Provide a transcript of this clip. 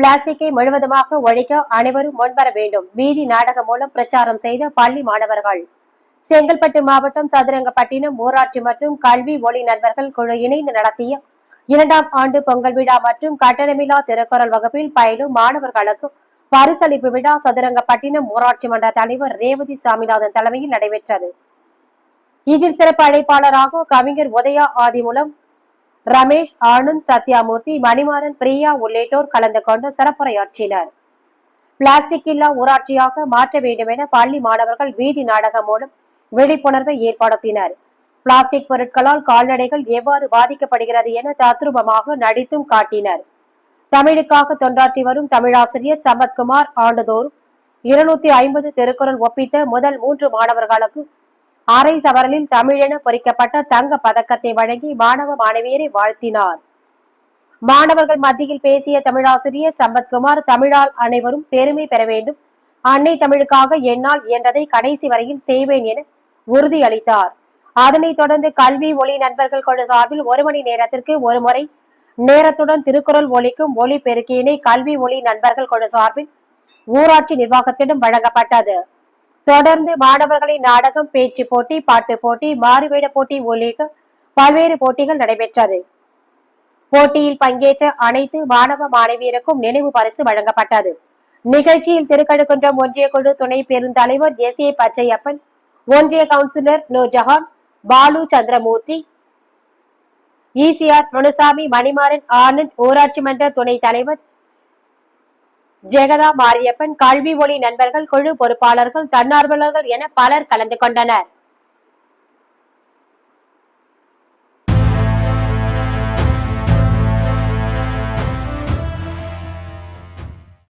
பிளாஸ்டிக்கை முழுவதுமாக ஒழிக்க அனைவரும் முன்வர வேண்டும். வீதி நாடகம் மூலம் பிரச்சாரம் செய்த பள்ளி மாணவர்கள். செங்கல்பட்டு மாவட்டம் சதுரங்கப்பட்டினம் ஊராட்சி மற்றும் கல்வி ஒளி நண்பர்கள் குழு இணைந்து நடத்திய இரண்டாம் ஆண்டு பொங்கல் விழா மற்றும் கட்டணமில்லா திருக்குறள் வகுப்பில் பயிலும் மாணவர்களுக்கு பரிசளிப்பு விழா சதுரங்கப்பட்டினம் ஊராட்சி மன்ற தலைவர் ரேவதி சாமிநாதன் தலைமையில் நடைபெற்றது. இதில் சிறப்பு அழைப்பாளராக கவிஞர் உதயா ஆதி மூலம் ரமேஷ் ஆனந்த் சத்யாமூர்த்தி மணிமாறன் பிரியா உள்ளிட்டோர் கலந்து கொண்டு சிறப்புரையாற்றினர். பிளாஸ்டிக் இல்லா ஊராட்சியாக மாற்ற வேண்டும் என பள்ளி மாணவர்கள் வீதி நாடகம் மூலம் விழிப்புணர்வை ஏற்படுத்தினர். பிளாஸ்டிக் பொருட்களால் கால்நடைகள் எவ்வாறு பாதிக்கப்படுகிறது என தத்ரூபமாக நடித்தும் காட்டினர். தமிழுக்காக தொண்டாற்றி வரும் தமிழாசிரியர் சம்பத்குமார் ஆண்டுதோறும் இருநூத்தி ஐம்பது திருக்குறள் ஒப்பித்த முதல் மூன்று மாணவர்களுக்கு அரை சவரலில் தமிழென பொறிக்கப்பட்ட தங்க பதக்கத்தை வழங்கி மாணவ மாணவியரை வாழ்த்தினார். மாணவர்கள் மத்தியில் பேசிய தமிழாசிரியர் சம்பத்குமார் தமிழால் அனைவரும் பெருமை பெற வேண்டும். அன்னை தமிழுக்காக என்னால் இயன்றதை கடைசி வரையில் செய்வேன் என உறுதியளித்தார். அதனைத் தொடர்ந்து கல்வி ஒளி நண்பர்கள் குழு சார்பில் ஒரு மணி நேரத்திற்கு ஒரு முறை நேரத்துடன் திருக்குறள் ஒலிக்கும் ஒளி பெருக்கியினை கல்வி ஒளி நண்பர்கள் குழு சார்பில் ஊராட்சி நிர்வாகத்திடம் வழங்கப்பட்டது. தொடர்ந்து மாணவர்களின் நாடகம் பேச்சு போட்டி பாட்டு போட்டி மாறுவேட போட்டி உள்ளிட்ட பல்வேறு போட்டிகள் நடைபெற்றது. போட்டியில் பங்கேற்ற அனைத்து மாணவ மாணவியருக்கும் நினைவு பரிசு வழங்கப்பட்டது. நிகழ்ச்சியில் திருக்கடுக்குன்றம் ஒன்றிய குழு துணை பெருந்தலைவர் எஸ் ஏ பச்சையப்பன் ஒன்றிய கவுன்சிலர் நூர்ஜஹான் பாலு சந்திரமூர்த்தி ஈசிஆர் முனுசாமி மணிமாறன் ஆனந்த் ஊராட்சி மன்ற துணைத் தலைவர் ஜெகதா மாரியப்பன் கல்வி ஒளி நண்பர்கள் குழு பொறுப்பாளர்கள் தன்னார்வலர்கள் என பலர் கலந்து கொண்டனர்